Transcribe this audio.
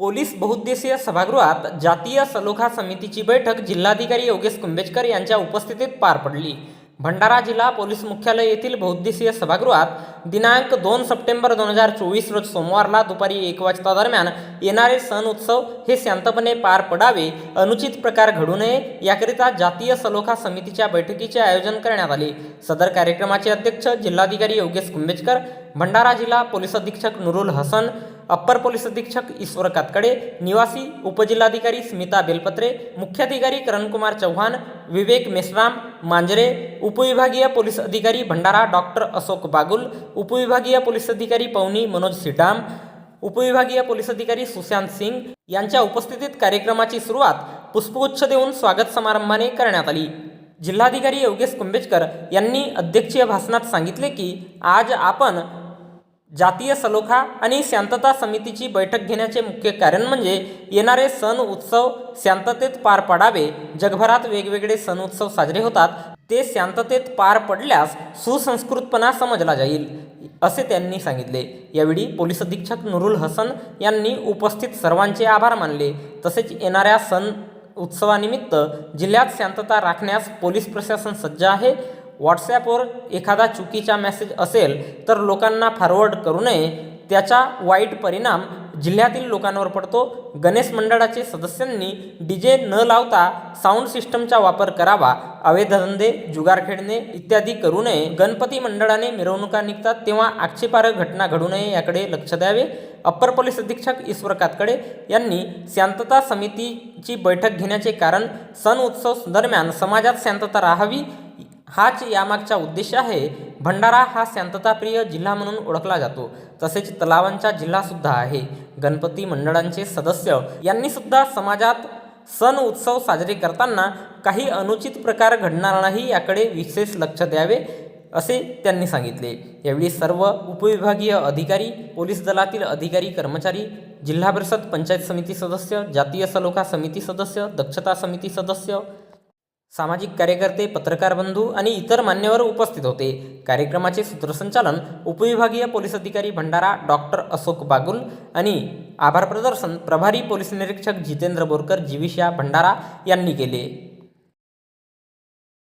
Police बहुउद्देशीय सभागृहात जातीय सलोखा समितीची बैठक जिल्हाधिकारी योगेश कुंभेजकर यांच्या उपस्थितीत पार पडली. भंडारा जिल्हा पोलीस मुख्यालय येथील बहुउद्देशीय सभागृहात दिनांक दोन सप्टेंबर दोन हजार चोवीस रोज सोमवारला दुपारी एक वाजता दरम्यान येणारे सण उत्सव हे शांतपणे पार पडावे अनुचित प्रकार घडू नये याकरिता जातीय सलोखा समितीच्या बैठकीचे आयोजन करण्यात आले. सदर कार्यक्रमाचे अध्यक्ष जिल्हाधिकारी योगेश कुंभेजकर भंडारा जिल्हा पोलीस अधीक्षक नुरुल हसन अप्पर पोलीस अधीक्षक ईश्वर कातकडे निवासी उपजिल्हाधिकारी स्मिता बेलपत्रे मुख्याधिकारी करणकुमार चव्हाण विवेक मेश्राम मांजरे उपविभागीय पोलीस अधिकारी भंडारा डॉक्टर अशोक बागुल उपविभागीय पोलीस अधिकारी पवनी मनोज सिडाम उपविभागीय पोलीस अधिकारी सुशांत सिंग यांच्या उपस्थितीत कार्यक्रमाची सुरुवात पुष्पगुच्छ देऊन स्वागत समारंभाने करण्यात आली. जिल्हाधिकारी योगेश कुंभेजकर यांनी अध्यक्षीय भाषणात सांगितले की आज आपण जातीय सलोखा आणि शांतता समितीची बैठक घेण्याचे मुख्य कारण म्हणजे येणारे सण उत्सव शांततेत पार पडावे जगभरात वेगवेगळे सण उत्सव साजरे होतात ते शांततेत पार पडल्यास सुसंस्कृतपणा समजला जाईल असे त्यांनी सांगितले. यावेळी पोलीस अधीक्षक नुरुल हसन यांनी उपस्थित सर्वांचे आभार मानले. तसेच येणाऱ्या सण उत्सवानिमित्त जिल्ह्यात शांतता राखण्यास पोलीस प्रशासन सज्ज आहे. व्हॉट्सॲपवर एखादा चुकीचा मेसेज असेल तर लोकांना फॉरवर्ड करू नये. त्याचा वाईट परिणाम जिल्ह्यातील लोकांवर पडतो. गणेश मंडळाचे सदस्यांनी डी जे न लावता साऊंड सिस्टमचा वापर करावा. अवैध धंदे जुगार खेळणे इत्यादी करू नये. गणपती मंडळाने मिरवणुका निघतात तेव्हा आक्षेपार्ह घटना घडू नये याकडे लक्ष द्यावे. अप्पर पोलीस अधीक्षक ईश्वर कातकडे यांनी शांतता समितीची बैठक घेण्याचे कारण सण उत्सव दरम्यान समाजात शांतता राहावी. हाच यामागचा उद्देश आहे. भंडारा हा शांतताप्रिय जिल्हा म्हणून ओळखला जातो. तसेच तलावांचा जिल्हासुद्धा आहे. गणपती मंडळांचे सदस्य यांनीसुद्धा समाजात सण उत्सव साजरे करताना काही अनुचित प्रकार घडणार नाही याकडे विशेष लक्ष द्यावे असे त्यांनी सांगितले. यावेळी सर्व उपविभागीय अधिकारी पोलीस दलातील अधिकारी कर्मचारी जिल्हा परिषद पंचायत समिती सदस्य जातीय सलोखा समिती सदस्य दक्षता समिती सदस्य सामाजिक कार्यकर्ते पत्रकार बंधू आणि इतर मान्यवर उपस्थित होते. कार्यक्रमाचे सूत्रसंचालन उपविभागीय पोलीस अधिकारी भंडारा डॉक्टर अशोक बागुल आणि आभार प्रदर्शन प्रभारी पोलीस निरीक्षक जितेंद्र बोरकर जिविशा भंडारा यांनी केले.